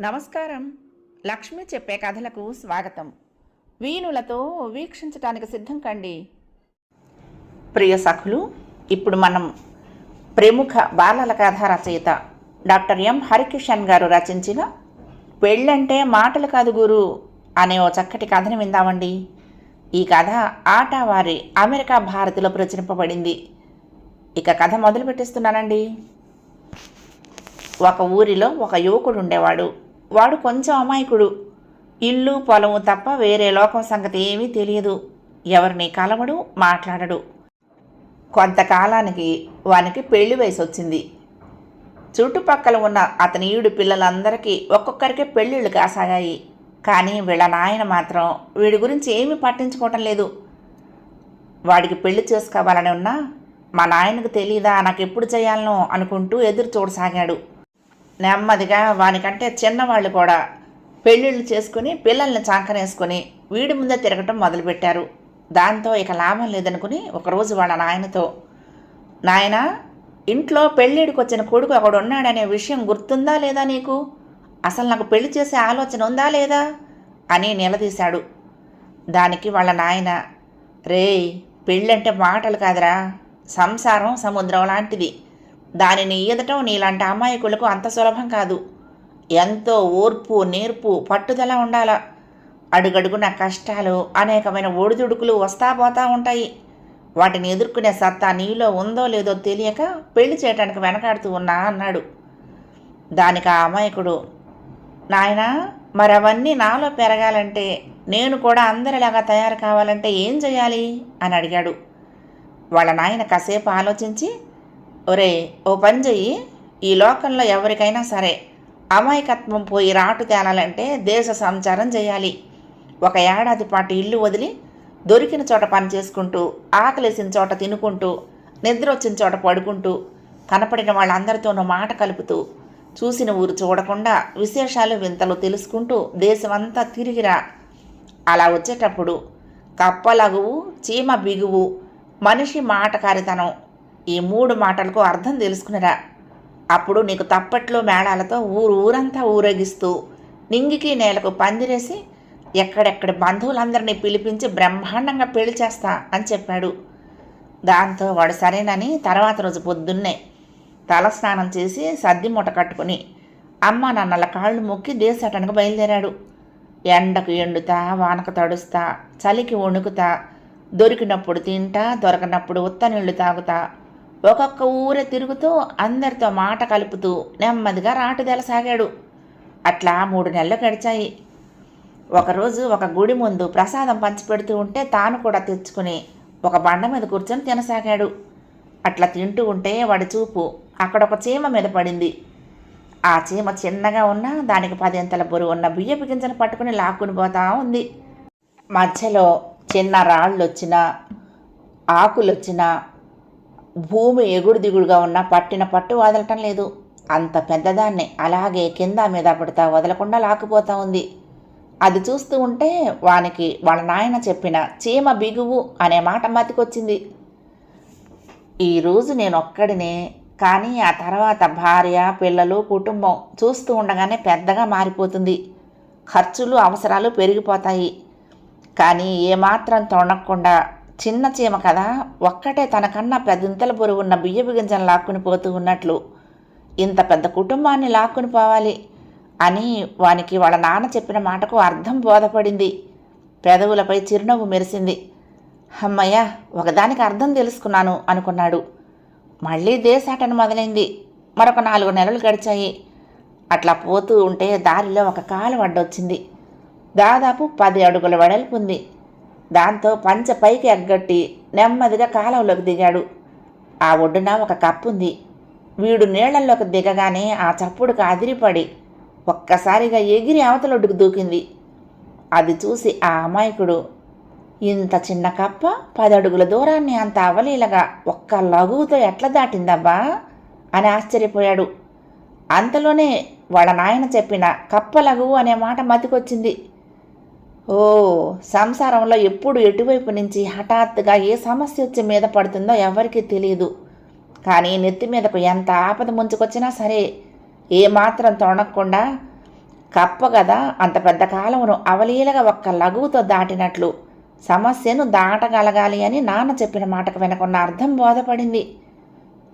నమస్కారం. లక్ష్మి చెప్పే కథలకు స్వాగతం. వీణులతో వీక్షించటానికి సిద్ధం కండి. ప్రియ సఖులు ఇప్పుడు మనం ప్రముఖ బాలల కథ రచయిత డాక్టర్ ఎం. హరికిషన్ గారు రచించిన పెళ్ళంటే మాటలు కాదు గురు అనే ఓ చక్కటి కథను విందామండి. ఈ కథ ఆటవారి అమెరికా భారతిలో ప్రచురింపబడింది. ఇక కథ మొదలు పెట్టిస్తున్నానండి ఒక ఊరిలో ఒక యువకుడు ఉండేవాడు. వాడు కొంచెం అమాయకుడు. ఇల్లు పొలము తప్ప వేరే లోకం సంగతి ఏమీ తెలియదు. ఎవరిని కలవడు మాట్లాడడు. కొంతకాలానికి వానికి పెళ్ళి వయసు వచ్చింది చుట్టుపక్కల ఉన్న అతని ఈడు పిల్లలందరికీ ఒక్కొక్కరికి పెళ్ళిళ్ళు కాసాగాయి. కానీ వీళ్ళ నాయన మాత్రం వీడి గురించి ఏమీ పట్టించుకోవటం లేదు. వాడికి పెళ్ళి చేసుకోవాలని ఉన్నా మా నాయనకు తెలియదా నాకు ఎప్పుడు చేయాలనో అనుకుంటూ ఎదురు చూడసాగాడు. నెమ్మదిగా వానికంటే చిన్నవాళ్ళు కూడా పెళ్ళిళ్ళు చేసుకుని పిల్లల్ని చాకనేసుకుని వీడి ముందే తిరగటం మొదలుపెట్టారు. దాంతో ఇక లాభం లేదనుకుని ఒకరోజు వాళ్ళ నాయనతో నాయన ఇంట్లో పెళ్ళిడికి వచ్చిన కొడుకు ఒకడు ఉన్నాడనే విషయం గుర్తుందా లేదా నీకు? అసలు నాకు పెళ్ళి చేసే ఆలోచన ఉందా లేదా? అని నిలదీశాడు. దానికి వాళ్ళ నాయన రేయ్ పెళ్ళంటే మాటలు కాదురా. సంసారం సముద్రం లాంటిది. దానిని ఈదటం నీలాంటి అమాయకులకు అంత సులభం కాదు. ఎంతో ఓర్పు నేర్పు పట్టుదల ఉండాల. అడుగడుగున కష్టాలు అనేకమైన ఒడిదుడుకులు వస్తా పోతా ఉంటాయి. వాటిని ఎదుర్కొనే సత్తా నీలో ఉందో లేదో తెలియక పెళ్ళి చేయటానికి వెనకాడుతూ ఉన్నా అన్నాడు. దానికి ఆ అమాయకుడు నాయనా మరి అవన్నీ నాలో పెరగాలంటే నేను కూడా అందరిలాగా తయారు కావాలంటే ఏం చేయాలి? అని అడిగాడు. వాళ్ళ నాయన కాసేపు ఆలోచించి ఒరే ఓ పని చెయ్యి ఈ లోకంలో ఎవరికైనా సరే అమాయకత్వం పోయి రాటు తేలాలంటే దేశ సంచారం చేయాలి. ఒక ఏడాది పాటు ఇల్లు వదిలి దొరికిన చోట పని చేసుకుంటూ ఆకలేసిన చోట తినుకుంటూ నిద్ర వచ్చిన చోట పడుకుంటూ కనపడిన వాళ్ళందరితోనూ మాట కలుపుతూ చూసిన ఊరు చూడకుండా విశేషాలు వింతలు తెలుసుకుంటూ దేశమంతా తిరిగిరా అలా వచ్చేటప్పుడు కప్పలగువు చీమ బిగువు మనిషి మాటకారితనం ఈ మూడు మాటలకు అర్థం తెలుసుకునిరా. అప్పుడు నీకు తప్పట్లో మేళాలతో ఊరు ఊరంతా ఊరేగిస్తూ నింగికి నేలకు పందిరేసి ఎక్కడెక్కడి బంధువులందరినీ పిలిపించి బ్రహ్మాండంగా పెళ్ళి చేస్తా అని చెప్పాడు. దాంతో వాడు సరేనని తర్వాత రోజు పొద్దున్నే తలస్నానం చేసి సద్ది మూట కట్టుకుని అమ్మ నాన్నల కాళ్ళు మొక్కి దేశాటానికి బయలుదేరాడు. ఎండకు ఎండుతా వానకు తడుస్తా చలికి వణుకుతా దొరికినప్పుడు తింటా దొరకనప్పుడు ఉత్త నీళ్ళు తాగుతా ఒక్కొక్క ఊరే తిరుగుతూ అందరితో మాట కలుపుతూ నెమ్మదిగా రాటుదెలసాగాడు అట్లా మూడు నెలలు గడిచాయి. ఒకరోజు ఒక గుడి ముందు ప్రసాదం పంచిపెడుతూ ఉంటే తాను కూడా తెచ్చుకుని ఒక బండ మీద కూర్చొని తినసాగాడు. అట్లా తింటూ ఉంటే వాడి చూపు అక్కడ ఒక చీమ మీద పడింది. ఆ చీమ చిన్నగా ఉన్నా దానికి పదింతల బరువు ఉన్న బియ్యపు గింజను పట్టుకుని లాక్కుని పోతా ఉంది. మధ్యలో చిన్న రాళ్ళు వచ్చినా ఆకులు వచ్చినా భూమి ఎగుడు దిగుడుగా ఉన్న పట్టిన పట్టు వదలటం లేదు. అంత పెద్దదాన్ని అలాగే కింద మీద పడతా వదలకుండా లాక్కుపోతా ఉంది. అది చూస్తూ ఉంటే వానికి వాళ్ళ నాయన చెప్పిన చీమ బిగువు అనే మాట మతికొచ్చింది. ఈరోజు నేను ఒక్కడినే కానీ ఆ తర్వాత భార్య పిల్లలు కుటుంబం చూస్తూ ఉండగానే పెద్దగా మారిపోతుంది. ఖర్చులు అవసరాలు పెరిగిపోతాయి. కానీ ఏమాత్రం తొణక్కుండా చిన్న చీమ కదా ఒక్కటే తనకన్నా పెద్దంతల బరువున్న బియ్యపు గింజను లాక్కుని పోతూ ఉన్నట్లు. ఇంత పెద్ద కుటుంబాన్ని లాక్కుని పోవాలి అని వానికి వాళ్ళ నాన్న చెప్పిన మాటకు అర్థం బోధపడింది. పెదవులపై చిరునవ్వు మెరిసింది. అమ్మయ్య ఒకదానికి అర్థం తెలుసుకున్నాను అనుకున్నాడు. మళ్ళీ దేశాటన మొదలైంది. మరొక నాలుగు నెలలు గడిచాయి. అట్లా పోతూ ఉంటే దారిలో ఒక కాలు వడ్డొచ్చింది. దాదాపు పది అడుగుల వెడల్పు ఉంది. దాంతో పంచ పైకి ఎగ్గొట్టి నెమ్మదిగా కాలంలోకి దిగాడు. ఆ ఒడ్డున ఒక కప్పు ఉంది వీడు నీళ్ళలోకి దిగగానే ఆ చప్పుడుకు అదిరిపడి ఒక్కసారిగా ఎగిరి అవతలొడ్డుకు దూకింది. అది చూసి ఆ అమాయకుడు ఇంత చిన్న కప్ప పదడుగుల దూరాన్ని అంత అవలీలగా ఒక్క లఘువుతో ఎట్లా దాటిందబ్బా? అని ఆశ్చర్యపోయాడు. అంతలోనే వాళ్ళ నాయన చెప్పిన కప్ప లఘువు అనే మాట మతికొచ్చింది. ఓ సంసారంలో ఎప్పుడు ఎటువైపు నుంచి హఠాత్తుగా ఏ సమస్య వచ్చి మీద పడుతుందో ఎవరికీ తెలియదు కానీ నెత్తి మీదకు ఎంత ఆపద ముంచుకొచ్చినా సరే ఏమాత్రం తొణక్కుండా కప్ప కదా అంత పెద్ద కాలమును అవలీలగా ఒక్క లఘువుతో దాటినట్లు సమస్యను దాటగలగాలి అని నాన్న చెప్పిన మాటకు వెనకున్న అర్థం బోధపడింది.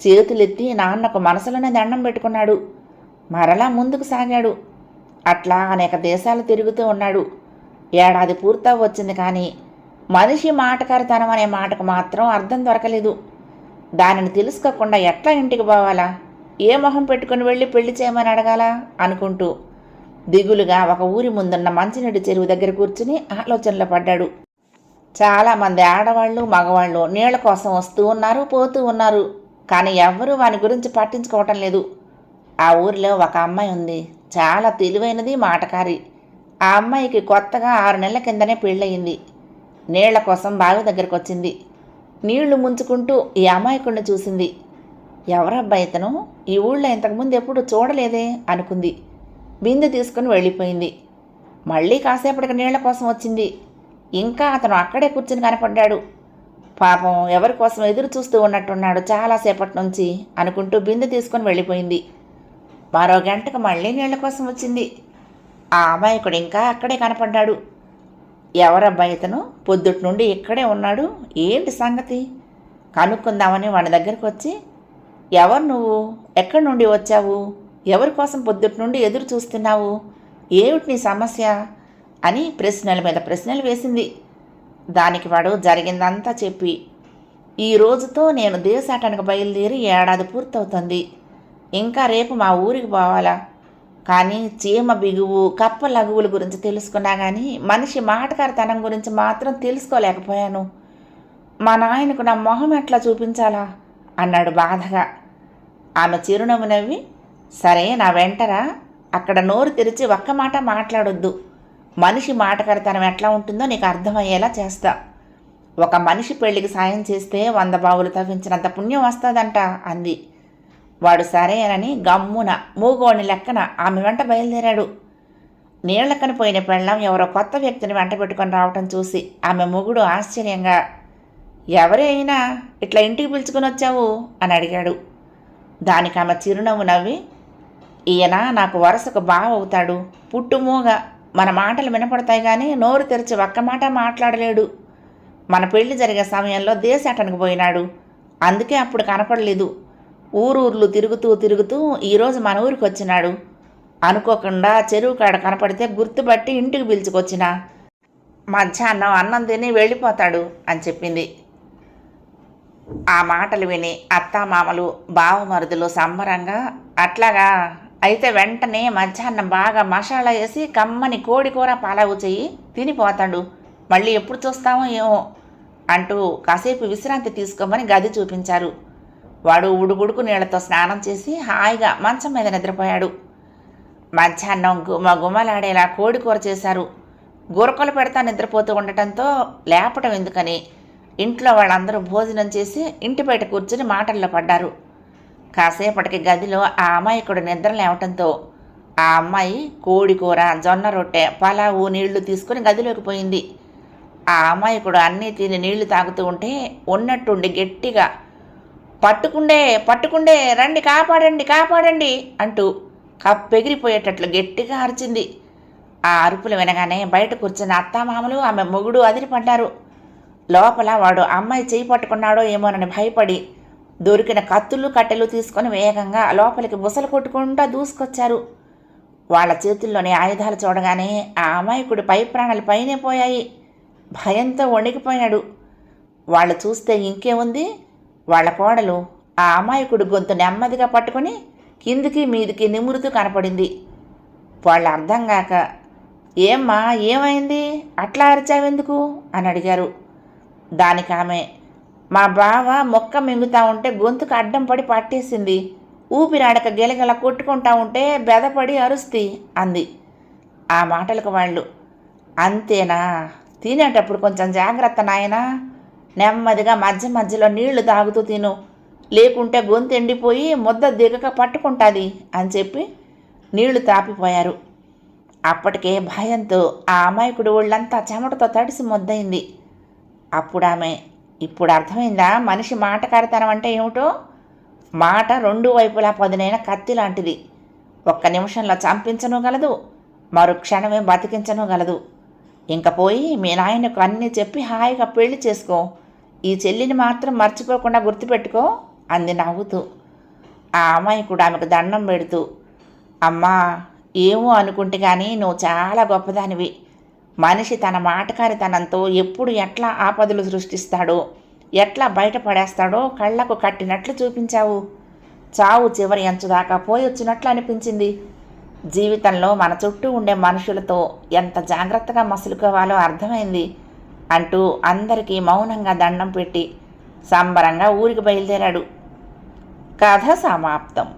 చేతులెత్తి నాన్నకు మనసులోనే దండం పెట్టుకున్నాడు. మరలా ముందుకు సాగాడు. అట్లా అనేక దేశాలు తిరుగుతూ ఉన్నాడు. ఏడాది పూర్తవచ్చింది కానీ మనిషి మాటకారితనం అనే మాటకు మాత్రం అర్థం దొరకలేదు. దానిని తెలుసుకోకుండా ఎట్లా ఇంటికి పోవాలా? ఏ మొహం పెట్టుకుని వెళ్ళి పెళ్ళి చేయమని అడగాలా? అనుకుంటూ దిగులుగా ఒక ఊరి ముందున్న మంచినీటి చెరువు దగ్గర కూర్చుని ఆలోచనలో పడ్డాడు. చాలామంది ఆడవాళ్ళు మగవాళ్ళు నీళ్ళ కోసం వస్తూ ఉన్నారు పోతూ ఉన్నారు. కానీ ఎవ్వరూ వాని గురించి పట్టించుకోవటం లేదు. ఆ ఊరిలో ఒక అమ్మాయి ఉంది. చాలా తెలివైనది మాటకారి. ఆ అమ్మాయికి కొత్తగా ఆరు నెలల కిందనే పెళ్ళయింది. నీళ్ళ కోసం బావి దగ్గరకు వచ్చింది నీళ్ళు ముంచుకుంటూ ఈ అమాయకుడిని చూసింది. ఎవరబ్బాయి ఇతను? ఈ ఊళ్ళో ఇంతకుముందు ఎప్పుడు చూడలేదే అనుకుంది. బిందె తీసుకుని వెళ్ళిపోయింది. మళ్ళీ కాసేపటికి నీళ్ళ కోసం వచ్చింది. ఇంకా అతను అక్కడే కూర్చుని కనపడ్డాడు. పాపం ఎవరి కోసం ఎదురు చూస్తూ ఉన్నట్టున్నాడు చాలాసేపటి నుంచి అనుకుంటూ బిందె తీసుకొని వెళ్ళిపోయింది. మరో గంటకు మళ్ళీ నీళ్ళ కోసం వచ్చింది. ఆ అమాయకుడు ఇంకా అక్కడే కనపడ్డాడు. ఎవరబ్బాయి ఇతను? పొద్దుటి నుండి ఇక్కడే ఉన్నాడు. ఏంటి సంగతి? కనుక్కుందామని వాడి దగ్గరికి వచ్చి ఎవరు నువ్వు? ఎక్కడి నుండి వచ్చావు? ఎవరి కోసం పొద్దుటి నుండి ఎదురు చూస్తున్నావు? ఏమిటి నీ సమస్య? అని ప్రశ్నల మీద ప్రశ్నలు వేసింది. దానికి వాడు జరిగిందంతా చెప్పి ఈ రోజుతో నేను దేశాటానికి బయలుదేరి ఏడాది పూర్తవుతుంది. ఇంకా రేపు మా ఊరికి పోవాలా? కానీ చీమ బిగువు కప్ప లఘువుల గురించి తెలుసుకున్నా కానీ మనిషి మాటకారితనం గురించి మాత్రం తెలుసుకోలేకపోయాను. మా నాయనకు నా మొహం ఎట్లా చూపించాలా? అన్నాడు బాధగా. ఆమె చిరునవ్వు నవ్వి సరే నా వెంటరా అక్కడ నోరు తెరిచి ఒక్క మాట మాట్లాడొద్దు. మనిషి మాటకారితనం ఎట్లా ఉంటుందో నీకు అర్థమయ్యేలా చేస్తా. ఒక మనిషి పెళ్ళికి సాయం చేస్తే వంద బావులు తవ్వించినంత పుణ్యం వస్తుందంట అంది. వాడు సరేనని గమ్మున మూగోని లెక్కన ఆమె వెంట బయలుదేరాడు. నీళ్ళకని పోయిన పెళ్ళం ఎవరో కొత్త వ్యక్తిని వెంట పెట్టుకొని రావటం చూసి ఆమె మొగుడు ఆశ్చర్యంగా ఎవరే అయినా ఇట్లా ఇంటికి పిలుచుకొని వచ్చావు? అని అడిగాడు. దానికి ఆమె చిరునవ్వు నవ్వి ఈయన నాకు వరుసకు బావ అవుతాడు. పుట్టుమూగ మన మాటలు వినపడతాయి కానీ నోరు తెరిచి ఒక్క మాట మాట్లాడలేడు. మన పెళ్ళి జరిగే సమయంలో దేశాటనకు పోయినాడు. అందుకే అప్పుడు కనపడలేదు. ఊరూర్లు తిరుగుతూ తిరుగుతూ ఈరోజు మన ఊరికి వచ్చినాడు. అనుకోకుండా చెరువు కాడ కనపడితే గుర్తుపట్టి ఇంటికి పిలుచుకొచ్చిన. మధ్యాహ్నం అన్నం తిని వెళ్ళిపోతాడు అని చెప్పింది. ఆ మాటలు విని అత్తామామలు బావమరుదులు సంబరంగా అట్లాగా అయితే వెంటనే మధ్యాహ్నం బాగా మసాలా వేసి కమ్మని కోడి కూర పాలవు చెయ్యి తినిపోతాడు. మళ్ళీ ఎప్పుడు చూస్తామో ఏమో అంటూ కాసేపు విశ్రాంతి తీసుకోమని గది చూపించారు. వాడు ఉడుగుడుకు నీళ్ళతో స్నానం చేసి హాయిగా మంచం మీద నిద్రపోయాడు. మధ్యాహ్నం గుమ గుమలాడేలా కోడి కూర చేశారు. గురకలు పెడతా నిద్రపోతూ ఉండటంతో లేపటం ఎందుకని? ఇంట్లో వాళ్ళందరూ భోజనం చేసి ఇంటి బయట కూర్చుని మాటల్లో పడ్డారు. కాసేపటికి గదిలో ఆ అమాయకుడు నిద్ర లేవటంతో ఆ అమ్మాయి కోడి కూర జొన్న రొట్టె పలావు నీళ్ళు తీసుకుని గదిలోకి పోయింది. ఆ అమాయకుడు అన్నీ తిని నీళ్ళు తాగుతూ ఉంటే ఉన్నట్టుండి గట్టిగా పట్టుకుండే పట్టుకుండే రండి కాపాడండి కాపాడండి అంటూ కప్పెగిరిపోయేటట్లు గట్టిగా అరిచింది. ఆ అరుపులు వినగానే బయట కూర్చున్న అత్తామామలు ఆమె మొగుడు అదిరిపడ్డారు. లోపల వాడు అమ్మాయి చేయి పట్టుకున్నాడో ఏమోనని భయపడి దొరికిన కత్తులు కట్టెలు తీసుకొని వేగంగా లోపలికి బుసలు కొట్టుకుంటూ దూసుకొచ్చారు. వాళ్ళ చేతుల్లోని ఆయుధాలు చూడగానే ఆ అమాయకుడి పై ప్రాణాలు పైనే పోయాయి. భయంతో వణికిపోయాడు. వాళ్ళు చూస్తే ఇంకేముంది? వాళ్ళ కోడలు ఆ అమాయకుడు గొంతు నెమ్మదిగా పట్టుకొని కిందికి మీదికి నిమురుతూ కనపడింది. వాళ్ళు అర్థం కాక ఏమ్మా ఏమైంది? అట్లా అరిచావెందుకు? అని అడిగారు. దానికి ఆమె మా బావ మొక్క మింగుతా ఉంటే గొంతుకు అడ్డం పడి పట్టేసింది. ఊపిరాడక గెలగెల కొట్టుకుంటా ఉంటే బెదపడి అరుస్తి అంది. ఆ మాటలకు వాళ్ళు అంతేనా? తినేటప్పుడు కొంచెం జాగ్రత్త నాయనా. నెమ్మదిగా మధ్య మధ్యలో నీళ్ళు తాగుతూ తిను. లేకుంటే గొంతు ఎండిపోయి ముద్ద దిగక పట్టుకుంటుంది అని చెప్పి నీళ్ళు తాపిపోయారు. అప్పటికే భయంతో ఆ అమాయకుడు ఒళ్ళంతా చెమటతో తడిసి ముద్దయింది. అప్పుడు ఆమె ఇప్పుడు అర్థమైందా? మనిషి మాటకారితనం అంటే ఏమిటో? మాట రెండు వైపులా పదునైన కత్తి లాంటిది. ఒక్క నిమిషంలో చంపించను గలదు మరు క్షణమే బతికించను గలదు. ఇంక పోయి మీ నాయనకు అన్నీ చెప్పి హాయిగా పెళ్ళి చేసుకో. ఈ చెల్లిని మాత్రం మర్చిపోకుండా గుర్తుపెట్టుకో అంది నవ్వుతూ. ఆ అమ్మాయి కూడా ఆమెకు దండం పెడుతూ అమ్మా ఏమో అనుకుంటే కానీ నువ్వు చాలా గొప్పదానివి. మనిషి తన మాటకారితనంతో ఎప్పుడు ఎట్లా ఆపదలు సృష్టిస్తాడో ఎట్లా బయటపడేస్తాడో కళ్ళకు కట్టినట్లు చూపించావు. చావు చివరి ఎంచుదాకా పోయి వచ్చినట్లు అనిపించింది. జీవితంలో మన చుట్టూ ఉండే మనుషులతో ఎంత జాగ్రత్తగా మసులుకోవాలో అర్థమైంది. అంటూ అందరికీ మౌనంగా దండం పెట్టి సంబరంగా ఊరికి బయలుదేరాడు. కథ సమాప్తం.